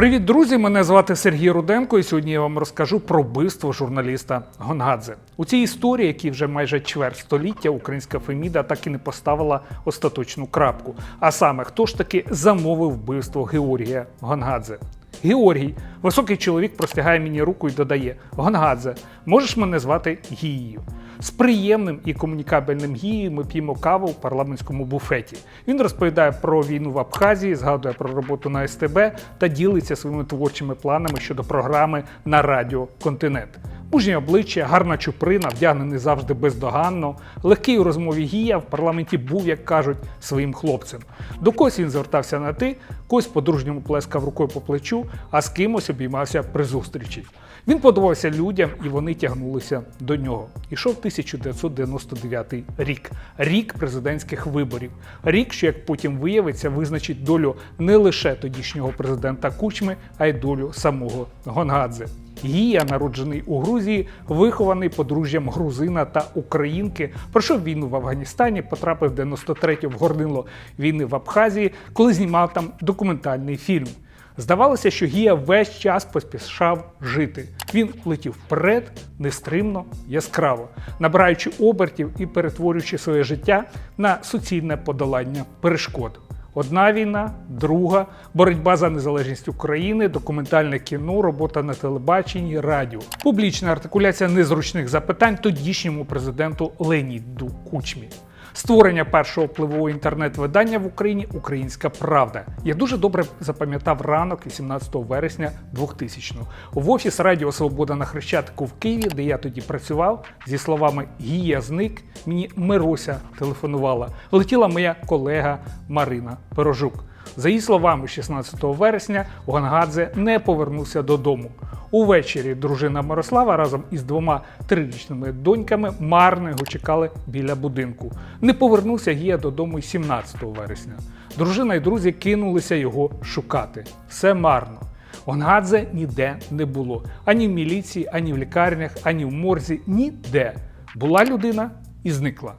Привіт, друзі! Мене звати Сергій Руденко, і сьогодні я вам розкажу про вбивство журналіста Гонгадзе. У цій історії, якій вже майже чверть століття, українська Феміда так і не поставила остаточну крапку. А саме, хто ж таки замовив вбивство Георгія Гонгадзе? Георгій, високий чоловік, простягає мені руку і додає: Гонгадзе, можеш мене звати Гією. З приємним і комунікабельним гією ми п'ємо каву в парламентському буфеті. Він розповідає про війну в Абхазії, згадує про роботу на СТБ та ділиться своїми творчими планами щодо програми на радіо Континент. Мужнє обличчя, гарна чуприна, вдягнений завжди бездоганно. Легкий у розмові гія в парламенті був, як кажуть, своїм хлопцем. До когось він звертався на ти, когось по-дружньому плескав рукою по плечу, а з кимось обіймався при зустрічі. Він подобався людям, і вони тягнулися до нього. Ішов 1999 рік, рік президентських виборів, рік, що як потім виявиться, визначить долю не лише тодішнього президента Кучми, а й долю самого Гонгадзе. Гія, народжений у Грузії, вихований подружжям грузина та українки, пройшов війну в Афганістані, потрапив 93-ю в горнило війни в Абхазії, коли знімав там документальний фільм. Здавалося, що Гія весь час поспішав жити. Він летів вперед, нестримно, яскраво, набираючи обертів і перетворюючи своє життя на суцільне подолання перешкод. Одна війна, друга боротьба за незалежність України, документальне кіно, робота на телебаченні, радіо, публічна артикуляція незручних запитань тодішньому президенту Леоніду Кучмі. Створення першого впливового інтернет-видання в Україні Українська Правда. Я дуже добре запам'ятав ранок 18 вересня 2000-го. В офіс Радіо Свобода на Хрещатику в Києві, де я тоді працював, зі словами Гія зник, мені Мирося телефонувала. Летіла моя колега Марина Пирожук. За її словами, 16 вересня Гонгадзе не повернувся додому. Увечері дружина Мирослава разом із двома трирічними доньками марно його чекали біля будинку. Не повернувся Гія додому й 17 вересня. Дружина і друзі кинулися його шукати. Все марно. Гонгадзе ніде не було. Ані в міліції, ані в лікарнях, ані в морзі, ніде. Була людина і зникла.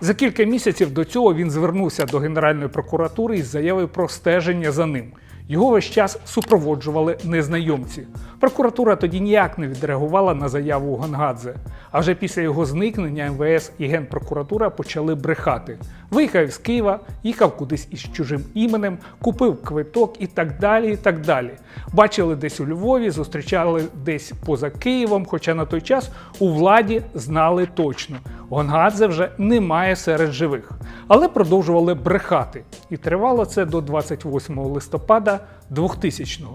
За кілька місяців до цього він звернувся до Генеральної прокуратури із заявою про стеження за ним. Його весь час супроводжували незнайомці. Прокуратура тоді ніяк не відреагувала на заяву Гонгадзе. А вже після його зникнення МВС і Генпрокуратура почали брехати. Виїхав з Києва, їхав кудись із чужим іменем, купив квиток і так далі. і так далі. Бачили десь у Львові, зустрічали десь поза Києвом, хоча на той час у владі знали точно. Гонгадзе вже немає серед живих, але продовжували брехати. І тривало це до 28 листопада 2000-го.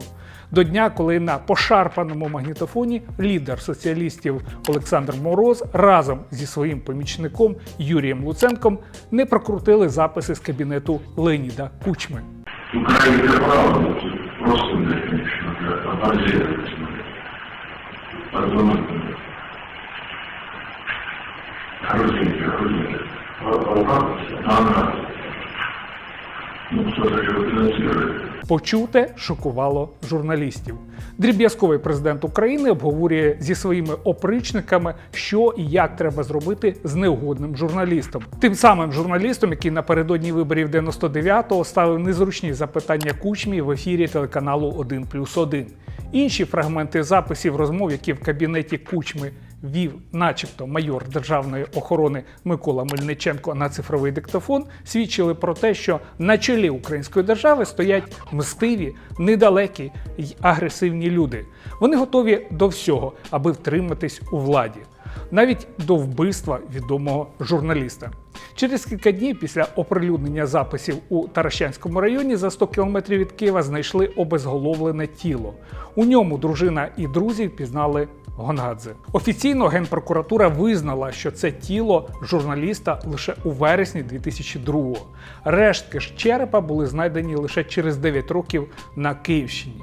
До дня, коли на пошарпаному магнітофоні лідер соціалістів Олександр Мороз разом зі своїм помічником Юрієм Луценком не прокрутили записи з кабінету Леніда Кучми. Украинская правда, просто мне, конечно, грузинка. Ага. Ну. Почуте шокувало журналістів. Дріб'язковий президент України обговорює зі своїми опричниками, що і як треба зробити з неугодним журналістом. Тим самим журналістом, який напередодні виборів 99-го ставив незручні запитання кучмі в ефірі телеканалу 1 плюс 1. Інші фрагменти записів розмов, які в кабінеті кучми вів, начебто, майор державної охорони Микола Мельниченко на цифровий диктофон, свідчили про те, що на чолі української держави стоять мстиві, недалекі й агресивні люди. Вони готові до всього, аби втриматись у владі. Навіть до вбивства відомого журналіста. Через кілька днів після оприлюднення записів у Таращанському районі за 100 кілометрів від Києва знайшли обезголовлене тіло. У ньому дружина і друзі впізнали Гонгадзе. Офіційно генпрокуратура визнала, що це тіло журналіста лише у вересні 2002-го. Рештки ж черепа були знайдені лише через 9 років на Київщині.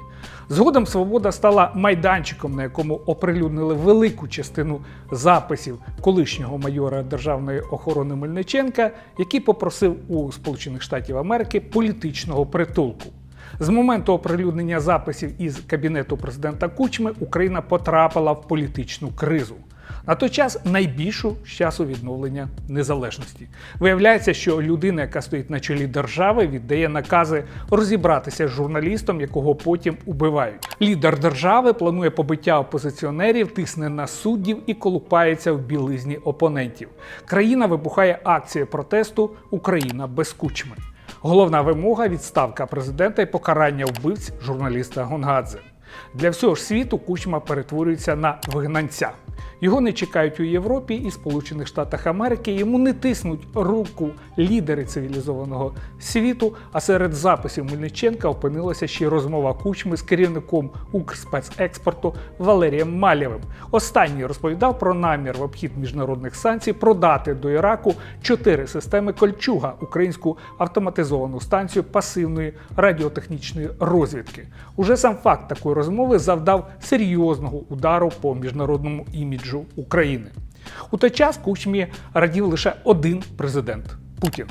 Згодом Свобода стала майданчиком, на якому оприлюднили велику частину записів колишнього майора Державної охорони Мельниченка, який попросив у Сполучених Штатів Америки політичного притулку. З моменту оприлюднення записів із кабінету президента Кучми Україна потрапила в політичну кризу. На той час найбільшу з часу відновлення незалежності. Виявляється, що людина, яка стоїть на чолі держави, віддає накази розібратися з журналістом, якого потім убивають. Лідер держави планує побиття опозиціонерів, тисне на суддів і колупається в білизні опонентів. Країна вибухає акцією протесту Україна без кучми. Головна вимога відставка президента і покарання вбивць журналіста Гонгадзе. Для всього ж світу кучма перетворюється на вигнанця. Його не чекають у Європі і Сполучених Штатах Америки. Йому не тиснуть руку лідери цивілізованого світу. А серед записів Мельниченка опинилася ще й розмова кучми з керівником Укрспецекспорту Валерієм Малєвим. Останній розповідав про намір в обхід міжнародних санкцій продати до Іраку чотири системи Кольчуга, українську автоматизовану станцію пасивної радіотехнічної розвідки. Уже сам факт такої розмови завдав серйозного удару по міжнародному іміджу України. У той час Кучмі радів лише один президент Путін.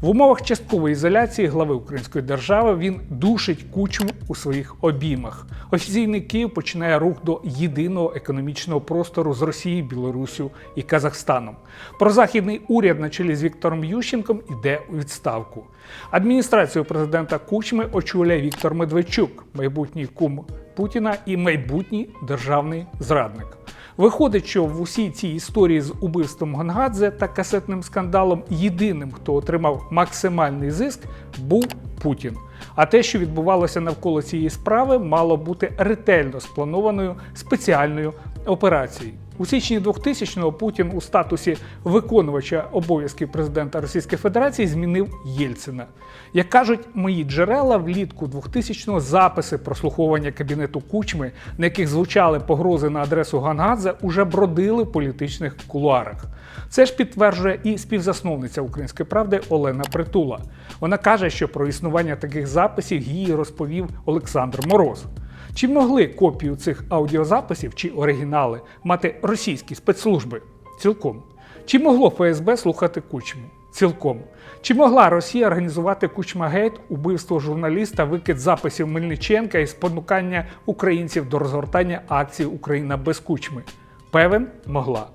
В умовах часткової ізоляції глави української держави він душить кучму у своїх обіймах. Офіційний Київ починає рух до єдиного економічного простору з Росією, Білоруссю і Казахстаном. Прозахідний уряд на чолі з Віктором Ющенком іде у відставку. Адміністрацію президента Кучми очолює Віктор Медведчук, майбутній кум Путіна і майбутній державний зрадник. Виходить, що в усій цій історії з убивством Гонгадзе та касетним скандалом єдиним, хто отримав максимальний зиск, був Путін. А те, що відбувалося навколо цієї справи, мало бути ретельно спланованою спеціальною операцією. У січні 2000-го Путін у статусі виконувача обов'язків президента Російської Федерації змінив Єльцина. Як кажуть мої джерела, влітку 2000-го записи прослуховування кабінету Кучми, на яких звучали погрози на адресу Гангадзе, уже бродили в політичних кулуарах. Це ж підтверджує і співзасновниця української правди Олена Притула. Вона каже, що про існування таких записів їй розповів Олександр Мороз. Чи могли копію цих аудіозаписів чи оригінали мати російські спецслужби? Цілком. Чи могло ФСБ слухати кучму? Цілком. Чи могла Росія організувати Кучмагейт, убивство журналіста, викид записів Мельниченка і спонукання українців до розгортання акції Україна без кучми? Певен, могла.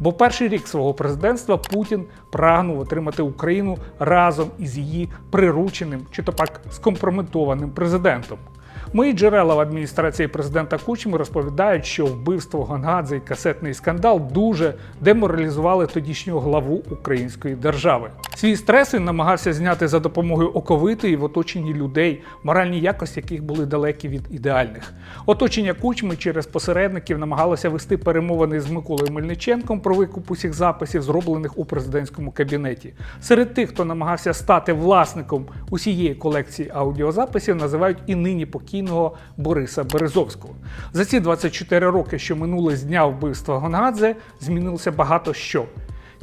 Бо перший рік свого президентства Путін прагнув отримати Україну разом із її прирученим чи то пак скомпрометованим президентом. Мої джерела в адміністрації президента Кучми розповідають, що вбивство Гонгадзе і касетний скандал дуже деморалізували тодішнього главу української держави. Свій стрес він намагався зняти за допомогою оковитої в оточенні людей, моральні якості яких були далекі від ідеальних. Оточення Кучми через посередників намагалося вести перемовини з Миколою Мельниченком про викуп усіх записів, зроблених у президентському кабінеті. Серед тих, хто намагався стати власником усієї колекції аудіозаписів, називають і нині покійного Бориса Березовського. За ці 24 роки, що минули з дня вбивства Гонгадзе, змінилося багато що.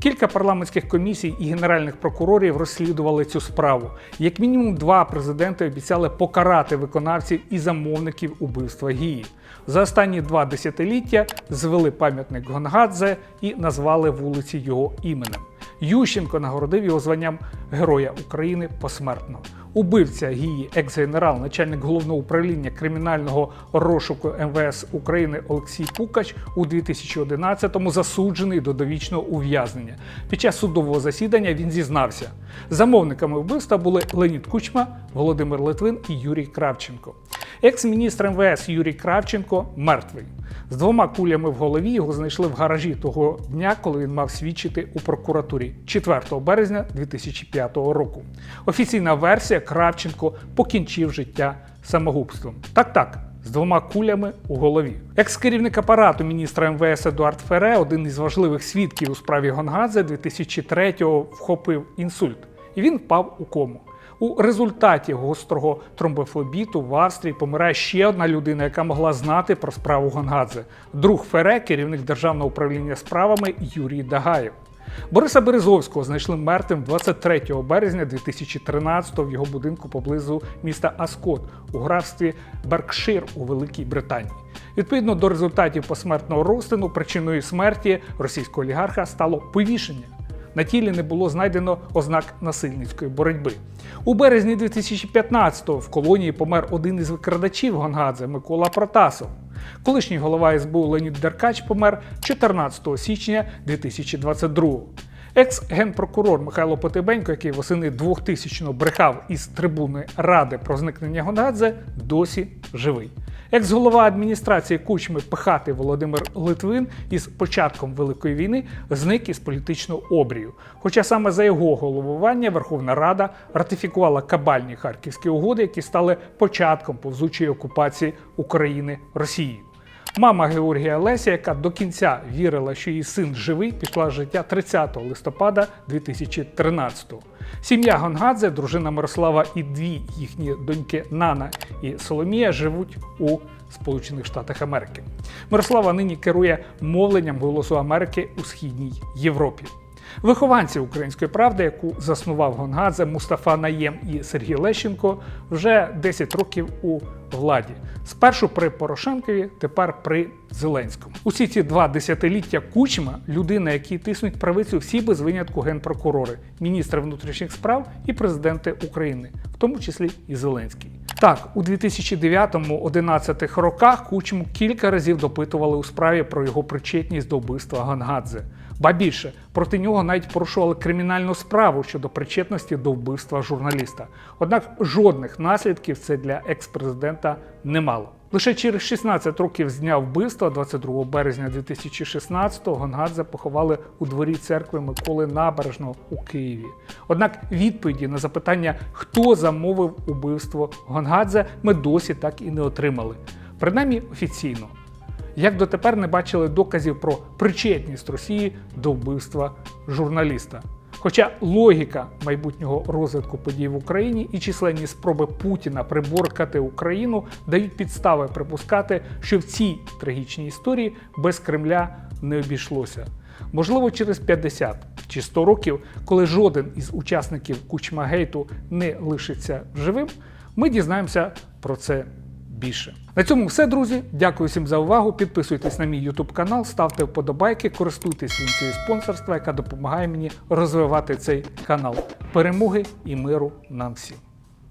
Кілька парламентських комісій і генеральних прокурорів розслідували цю справу. Як мінімум, два президенти обіцяли покарати виконавців і замовників убивства Гії. За останні два десятиліття звели пам'ятник Гонгадзе і назвали вулиці його іменем. Ющенко нагородив його званням Героя України посмертно. Убивця Гії, екс-генерал, начальник головного управління кримінального розшуку МВС України Олексій Пукач у 2011-му засуджений до довічного ув'язнення. Під час судового засідання він зізнався. Замовниками вбивства були Леонід Кучма, Володимир Литвин і Юрій Кравченко. Екс-міністр МВС Юрій Кравченко мертвий. З двома кулями в голові його знайшли в гаражі того дня, коли він мав свідчити у прокуратурі 4 березня 2005 року. Офіційна версія Кравченко покінчив життя самогубством. Так, так. З двома кулями у голові. Екс-керівник апарату міністра МВС Едуард Фере, один із важливих свідків у справі Гонгадзе 2003-го вхопив інсульт, і він впав у кому. У результаті гострого тромбофлебіту в Австрії помирає ще одна людина, яка могла знати про справу Гонгадзе. Друг Фере, керівник державного управління справами Юрій Дагаєв. Бориса Березовського знайшли мертвим 23 березня 2013-го в його будинку поблизу міста Аскот у графстві Беркшир у Великій Британії. Відповідно до результатів посмертного розтину, причиною смерті російського олігарха стало повішення. На тілі не було знайдено ознак насильницької боротьби. У березні 2015-го в колонії помер один із викрадачів Гонгадзе Микола Протасов. Колишній голова СБУ Леонід Деркач помер 14 січня 2022-го. Екс-генпрокурор Михайло Потебенько, який восени 2000-го брехав із трибуни Ради про зникнення Гонгадзе, досі живий. Екс-голова адміністрації Кучми Пихати Володимир Литвин із початком Великої війни зник із політичного обрію. Хоча саме за його головування Верховна Рада ратифікувала кабальні харківські угоди, які стали початком повзучої окупації України Росією. Мама Георгія Леся, яка до кінця вірила, що її син живий, пішла з життя 30 листопада 2013-го. Сім'я Гонгадзе, дружина Мирослава і дві їхні доньки Нана і Соломія живуть у Сполучених Штатах Америки. Мирослава нині керує мовленням голосу Америки у східній Європі. Вихованці української правди, яку заснував Гонгадзе, Мустафа Наєм і Сергій Лещенко, вже 10 років у владі. Спершу при Порошенкові, тепер при Зеленському. Усі ці два десятиліття кучма людина, які тиснуть правицю всі без винятку генпрокурори, міністри внутрішніх справ і президенти України, в тому числі і Зеленський. Так, у 2009-11 роках Кучму кілька разів допитували у справі про його причетність до вбивства Гангадзе. Ба більше проти нього навіть порушували кримінальну справу щодо причетності до вбивства журналіста. Однак жодних наслідків це для екс-президента не мало. Лише через 16 років з дня вбивства, 22 березня 2016-го, Гонгадзе поховали у дворі церкви Миколи Набережного у Києві. Однак відповіді на запитання, хто замовив убивство Гонгадзе, ми досі так і не отримали. Принаймні офіційно. Як дотепер не бачили доказів про причетність Росії до вбивства журналіста. Хоча логіка майбутнього розвитку подій в Україні і численні спроби Путіна приборкати Україну дають підстави припускати, що в цій трагічній історії без Кремля не обійшлося. Можливо, через 50 чи 100 років, коли жоден із учасників Кучмагейту не лишиться живим, ми дізнаємося про це більше. На цьому все, друзі. Дякую всім за увагу. Підписуйтесь на мій YouTube канал, ставте вподобайки, користуйтесь функцією спонсорства, яка допомагає мені розвивати цей канал. Перемоги і миру нам всім.